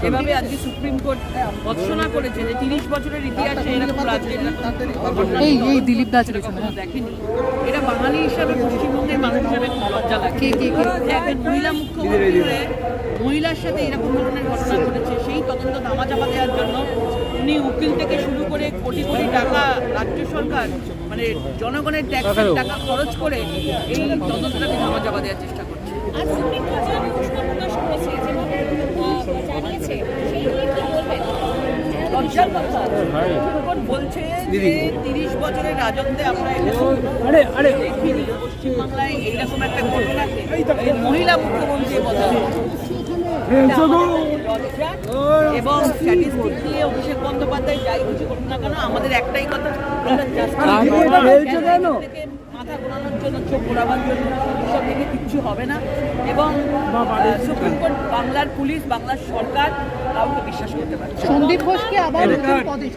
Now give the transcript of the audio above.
যেভাবে আজকে supreme court ভৎসনা করেছে যে তিরিশ বছরের ইতিহাসে এরকম রাজনীতি এই এই দিলীপ দাস। দেখেনি। এটা বাঙালি হিসাবে পশ্চিমবঙ্গের মানুষ হিসাবে লজ্জা লাগে। কে, কে, কে? যে একজন মহিলা মুখ্যমন্ত্রী হয়ে মহিলার সাথে এরকম ধরনের ঘটনা ঘটেছে সেই তদন্ত ধামাচাপা দেওয়ার জন্য উনি উকিল থেকে শুরু করে কোটি কোটি টাকা রাজ্য সরকার মানে জনগণের ট্যাক্সের টাকা খরচ করে এই তদন্তটাকে ধামাচাপা দেওয়ার চেষ্টা করছে আর সুপ্রিম কোর্ট যে ঘোষণা প্রকাশ করেছে যেভাবে আহ, জানিয়েছে সেই নিয়ে কি বলবেন লজ্জার কথা সুপ্রিম কোর্ট বলছে যে তিরিশ বছরের রাজত্বে আমরা পশ্চিমবাংলায় এইরকম একটা মহিলা মুখ্যমন্ত্রী বলা। লজ্জা এবং স্ট্যাটিস্টিক দিয়ে অভিষেক বন্দ্যোপাধ্যায় যাই কিছু করুন না কেন আমাদের একটাই কথা। মাথা ঘোরানোর জন্য চোখ ঘোরাবার জন্য এসব থেকে কিচ্ছু হবে না। এবং সুপ্রিম কোর্ট বাংলার পুলিশ বাংলার সরকার বিশ্বাস করতে পারছি সন্দীপ ঘোষকে আবার নতুন পদে